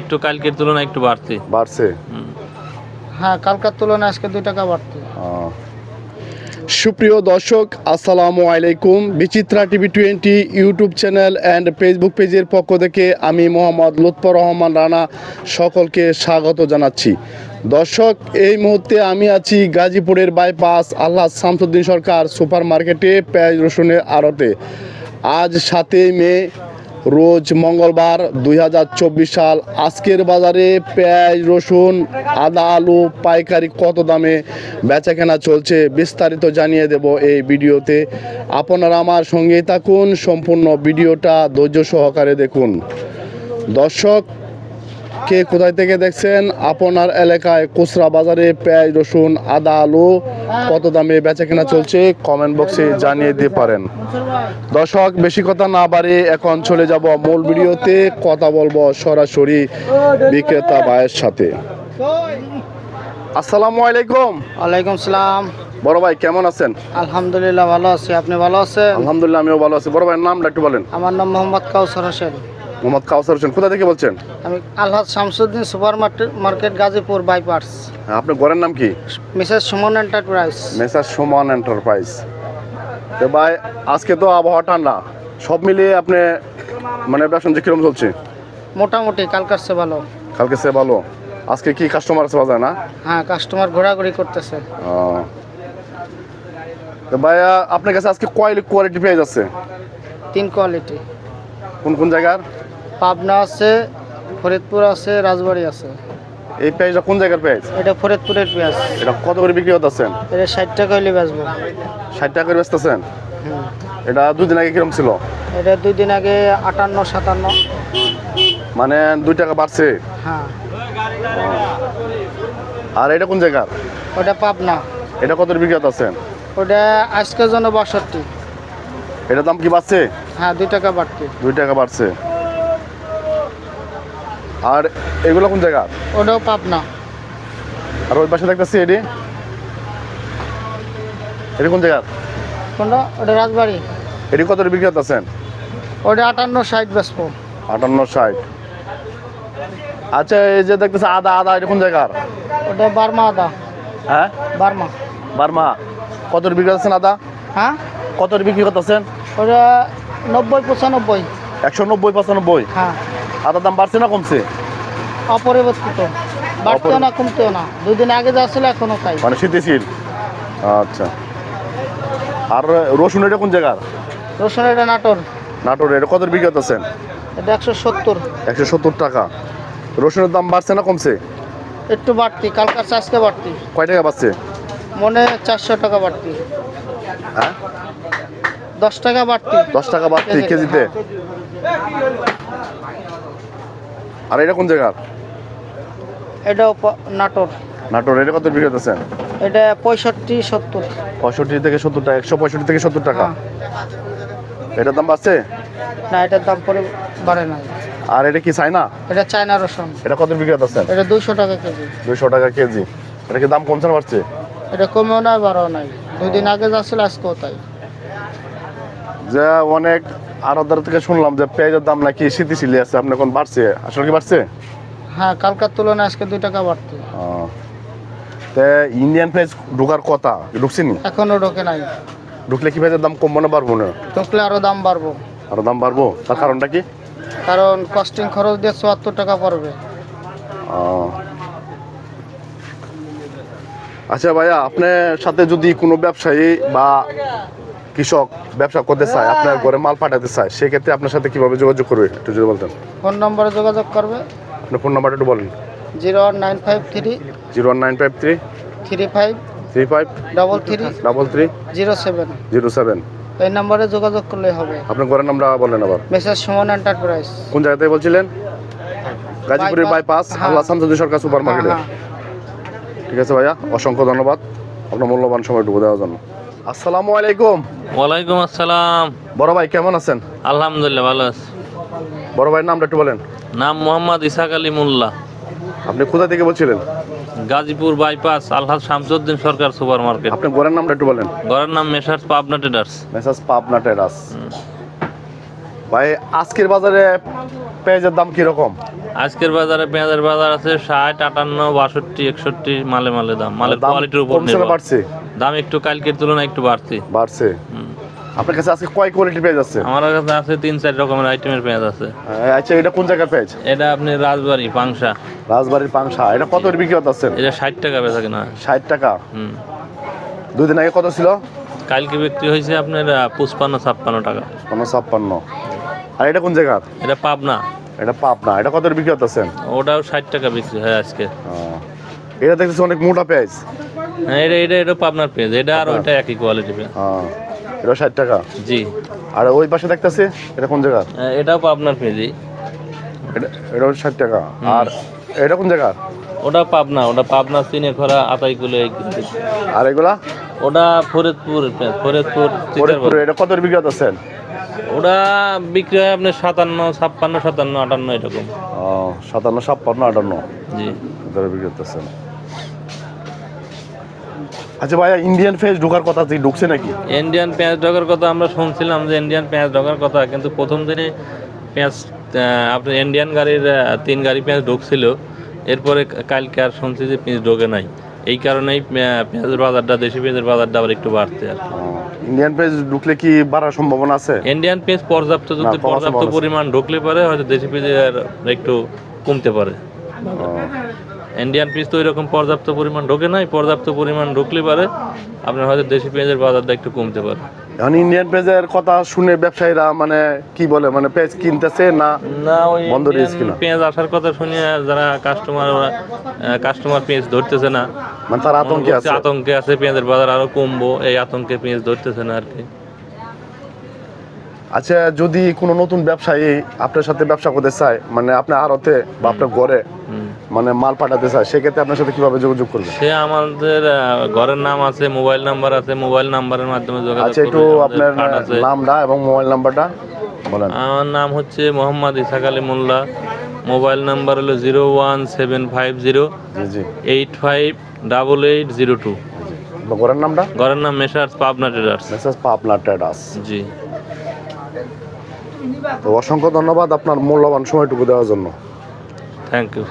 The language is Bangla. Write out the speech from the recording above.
একটু কালকের তুলনায় একটু বাড়তি বাড়ছে? হ্যাঁ কালকার তুলনায় আজকে দুই টাকা বাড়তি আহ। সুপ্রিয় দর্শক আসসালামু আলাইকুম। Bichitra TV twenty YouTube channel and Facebook পেজের পক্ষ থেকে আমি মোহাম্মদ লুৎফর রহমান রানা সকলকে স্বাগত জানাচ্ছি। দর্শক এই মুহূর্তে আমি আছি গাজীপুরের বাইপাস আল্লাহ শামসুদ্দিন সরকার সুপার মার্কেটে পেঁয়াজ রসুনের আড়তে। আজ সাতই মে রোজ মঙ্গলবার দুই হাজার চব্বিশ সাল আজকের বাজারে পেঁয়াজ, রসুন, আদা, আলু, পাইকারি কত দামে বেচাকেনা চলছে বিস্তারিত জানিয়ে দেব এই ভিডিওতে। আপনারা আমার সঙ্গেই থাকুন, সম্পূর্ণ ভিডিওটা ধৈর্য সহকারে দেখুন। দর্শক কে কোথায় থেকে দেখছেন? আপনার এলাকায় খুচরা বাজারে পেঁয়াজ রসুন আদা আলু কত দামে বেচা কেনা চলছে কমেন্ট বক্সে জানিয়ে দিতে পারেন। দর্শক বেশি কথা না বাড়িয়ে এখন চলে যাব মূল ভিডিওতে। কথা বলব সরাসরি বিক্রেতা ভাইয়ের সাথে। আসসালামু আলাইকুম। ওয়ালাইকুম সালাম। বড় ভাই কেমন আছেন? আলহামদুলিল্লাহ ভালো আছি। আপনি ভালো আছেন? আলহামদুলিল্লাহ আমিও ভালো আছি। বড় ভাইয়ের নামটা একটু বলেন। আমার নাম মোহাম্মদ কাউসার হোসেন। মোহাম্মদ কাউসার হোসেন কোথা থেকে বলছেন? আমি Alhaj Shamsuddin super market Gazipur bypass আপনার ঘরের নাম কি? Messrs Suman enterprise. Messrs Suman enterprise. তো ভাই আজকে তো আবহাওয়া ঠান্ডা। সব মিলিয়ে আপনি মানে ব্যবসা বাণিজ্য কীরকম চলছে? মোটামুটি কালকার সে ভালো। কালকে সে ভালো। আজকে কি কাস্টমার আছে বাজার না? হ্যাঁ কাস্টমার ঘোরাঘুরি করতেছে। তো ভাইয়া আপনার কাছে আজকে কয় কোয়ালিটি পেয়ে যাচ্ছে তিন কোয়ালিটি কোন কোন জায়গার? পাবনা আছে ফরিদপুর আছে রাজবাড়ি আছে। এই পেঁয়াজটা কোন জায়গার পেঁয়াজ? এটা ফরিদপুরের পেঁয়াজ। এটা কত করে বিক্রি করতেছেন? এটা ষাট টাকা হইলে বেচবো। ষাট টাকা করে বেচতেছেন। এটা দুদিন আগে কীরকম ছিল? এটা দুই দিন আগে আটান্ন সাতান্ন। মানে দুই টাকা বাড়ছে? হ্যাঁ। আর এটা কোন জায়গার ওটা পাবনা। এটা কত করে বিক্রি করতেছেন? ওটা আজকের জন্য বাষট্টি। এটার দাম কি বাড়ছে? হ্যাঁ দুই টাকা বাড়ছে। দুই টাকা বাড়ছে। আর এগুলো কোন জায়গা? ওটাও পাবনা। আর ওই পাশে দেখতেছি এটি। এটি কোন জায়গা? কোনটা? ওটা রাজবাড়ি। এটি কত করে বিক্রি করতেছেন? ওটা আটান্ন ষাট বেসবো আটান্ন ষাট। আচ্ছা এই যে দেখতেছে আদা আদা এটা কোন জায়গার? ওটা বার্মা আদা। হ্যাঁ? বার্মা। বার্মা। কত করে বিক্রি করতেছেন আদা? হ্যাঁ? কত করে বিক্রি করতেছেন? ওটা নব্বই পঁচানব্বই। একশো নব্বই পঁচানব্বই। হ্যাঁ। আদার দাম বাড়ছে না কমছে? অপরিবর্তিত। বাড়তেও না কমতেও না। দুই দিন আগে যা ছিল এখনও তাই। মানে শীতশীল? আচ্ছা। আর রসুন এটা কোন জায়গার? রসুন এটা নাটোর। নাটোর এটা কত বিক্রি করতেছেন এটা একশো সত্তর। একশো সত্তর টাকা। রসুনের দাম বাড়ছে না কমছে? একটু বাড়তি কালকার আজকে বাড়তি। কয় টাকা বাড়ছে? মনে চারশো টাকা বাড়তি। হ্যাঁ? দশ টাকা বাড়তি। দশ টাকা বাড়তি কেজিতে? আর এটা কোন জায়গার এটা নাটোর। নাটোর এটা কত বিক্রি করতেছেন এটা পঁয়ষট্টি সত্তর। পঁয়ষট্টি থেকে সত্তর টাকা একশো পঁয়ষট্টি থেকে সত্তর টাকা। হ্যাঁ। এটার দাম বাড়ছে? না এটার দাম পরে বাড়ে না। আর এটা কি চাই না এটা চায়না রসুন। এটা কত বিক্রি করতেছেন এটা দুইশো টাকা কেজি। দুইশো টাকা কেজি। এটা কি দাম কমছে না বাড়ছে? এটা কমেও নাই বাড়াও নাই। দুই দিন আগে যাচ্ছিল আজকেও তাই। যে অনেক আরদার থেকে শুনলাম যে পেঁয়াজের দাম নাকি শীতশীলি আছে। আপনি এখন বাড়ছে? আসলে কি বাড়ছে? হ্যাঁ কালকার তুলনায় আজকে দুই টাকা বাড়তি ও। তে ইন্ডিয়ান পেঁয়াজ ঢোকার কথা ঢুকছেনি এখনও ঢোকে নাই। ঢুকলে কি পেঁয়াজের দাম কমবো না বাড়বো না? ঢুকলে আরও দাম বাড়বো। আরও দাম বাড়বো? তার কারণটা কি? কারণ কস্টিং খরচ দিয়ে চুয়াত্তর টাকা পড়বে। আচ্ছা ভাইয়া আপনার সাথে যদি কোনো ব্যবসায়ী বা কৃষক ব্যবসা করতে চায় আপনার ঘরে মাল পাঠাতে চায় সেক্ষেত্রে আপনার সাথে কীভাবে যোগাযোগ করবে? একটু যদি বলতেন। ফোন নম্বরে যোগাযোগ করবে। আপনার ফোন নাম্বারটা একটু বলেন। Zero one nine five three zero one nine five three three five three five double three double three zero seven. Zero seven. এই নম্বরে যোগাযোগ করলে হবে। আপনার ঘরের নামটা বলেন আবার। Messrs Suman enterprise. কোন জায়গা থেকে বলছিলেন? গাজীপুরের বাইপাস হ্যাঁ। আল্লাহ শামসুদ্দিন সরকার সুপার মার্কেটে হ্যাঁ, ঠিক আছে ভাইয়া অসংখ্য ধন্যবাদ। আপনার মূল্যবান সময় ডুবো দেওয়ার জন্য। আসসালামু আলাইকুম। ওয়ালাইকুম আসসালাম। বড় ভাই কেমন আছেন? আলহামদুলিল্লাহ ভালো আছি। বড় ভাইয়ের নামটা একটু বলেন। নাম মোহাম্মদ ইসাক আলী মোল্লা। আপনি কোথা থেকে বলছিলেন? Gazipur bypass Alhaj Shamsuddin Sarkar super market আপনি ঘরের নামটা একটু বলেন। ঘরের নাম messrs Pabna traders. Messrs Pabna traders ভাই আজকের বাজারে পেঁয়াজের দাম কীরকম? আজকের বাজারে পেঁয়াজের বাজার আছে ষাট আটান্ন বাষট্টি একষট্টি মালে মালে দাম। মালের কোয়ালিটির উপর নির্ভর। দাম একটু কালকের তুলনায় একটু বাড়ছে। বাড়ছে। আপনার কাছে আজকে কয় কোয়ালিটি পেঁয়াজ আছে? আমার কাছে আছে তিন চার রকমের আইটেমের পেঁয়াজ আছে। আচ্ছা এটা কোন জায়গার পেঁয়াজ? এটা আপনি রাজবাড়ি পাংশা। রাজবাড়ির পাংশা। এটা কত করে বিক্রি হচ্ছে এটা ষাট টাকা বেচা কিনা। ষাট টাকা? হুম। দুই দিন আগে কত ছিল? কালকে বিক্রি হয়েছে আপনার আহ, পঁচপান্ন ছাপ্পান্ন টাকা। কোনো ছাপ্পান্ন। আর এটা কোন জায়গার? এটা পাবনা। এটা পাবনা। এটা কত করে বিক্রি হতেছেন ওটাও ষাট টাকা বিক্রি হয় আজকে। এটা দেখতেছি অনেক মোটা পেঁয়াজ। হ্যাঁ এটা এটা এটা পাবনার পেঁয়াজ। এটা আর ওইটা একই কোয়ালিটি পেঁয়াজ। হ্যাঁ, এটা ষাট টাকা? জি। আর ওই পাশে দেখতেছি এটা কোন জায়গার হ্যাঁ, এটাও পাবনার পেঁয়াজই এটা এটা ষাট টাকা। আর এটা কোন জায়গার ওটা পাবনা ওটা পাবনা সিনে খরা আতাইকুলে। আর এগুলা? ওটা ফরিদপুর পেঁয়াজ, ফরিদপুর ফরিদপুরে এটা কত করে বিক্রি হতেছেন ওটা বিক্রি হয় আপনার সাতান্ন ছাপ্পান্ন সাতান্ন আটান্ন এরকম। ও সাতান্ন ছাপ্পান্ন আটান্ন। জি। বিক্রি করতেছেন? আচ্ছা ভাইয়া ইন্ডিয়ান ফেস ঢোকার কথা তুই ঢুকছে নাকি? ইন্ডিয়ান পেঁয়াজ ঢোকার কথা আমরা শুনছিলাম যে ইন্ডিয়ান পেঁয়াজ ঢোকার কথা কিন্তু প্রথম দিনে পেঁয়াজ আপনার ইন্ডিয়ান গাড়ির তিন গাড়ি পেঁয়াজ ঢুকছিল। এরপরে কালকে আর শুনছি যে পেঁয়াজ ঢোকে নাই। এই কারণেই পেঁয়াজের বাজারটা দেশি পেঁয়াজের বাজারটা আবার একটু বাড়ছে আর ইন্ডিয়ান পেজ ঢুকলে কি বাড়ার সম্ভাবনা আছে? ইন্ডিয়ান পেঁয়াজ পর্যাপ্ত যদি পর্যাপ্ত পরিমাণ ঢুকলে পারে হয়তো দেশি পেঁয়াজের একটু কমতে পারে। ইন্ডিয়ান পিস তো এরকম পর্যাপ্ত পরিমাণ ঢোকে নাই পর্যাপ্ত পরিমাণ ঢুকলে পারে আপনার হয়তো দেশি পেঁয়াজের বাজারটা একটু কমতে পারে এখন ইন্ডিয়ান পেজের কথা শুনে ব্যবসায়ীরা মানে কি বলে মানে পেজ কিনতেছে না না ওই বন্ধ দিয়েছে কিনা? পেঁয়াজ আসার কথা শুনে যারা কাস্টমার কাস্টমার পেঁয়াজ ধরতেছে না মানে তার আতঙ্কে আছে আতঙ্কে আছে পেঁয়াজের বাজার আরও কমবো এই আতঙ্কে পেঁয়াজ ধরতেছে না আর কি আচ্ছা যদি কোনো নতুন ব্যবসায়ী আপনার সাথে ব্যবসা করতে চায় মানে আপনার আড়তে বা আপনার ঘরে। মানে মাল পাঠাতে চায় সেক্ষেত্রে আপনার সাথে কীভাবে যোগাযোগ করবে সে আমাদের ঘরের নাম আছে মোবাইল নাম্বার আছে মোবাইল নাম্বারের মাধ্যমে যোগাযোগ আচ্ছা একটু আপনার। নামটা এবং মোবাইল নাম্বারটা বলেন। আমার নাম হচ্ছে মোহাম্মদ ইসাক আলী মোল্লা মোবাইল নাম্বার হলো zero one seven five zero eight five double eight zero two. ঘরের নামটা? ঘরের নাম messrs Pabna traders. Messrs Pabna traders. জি। তো অসংখ্য ধন্যবাদ আপনার মূল্যবান সময়টুকু দেওয়ার জন্য। Thank you.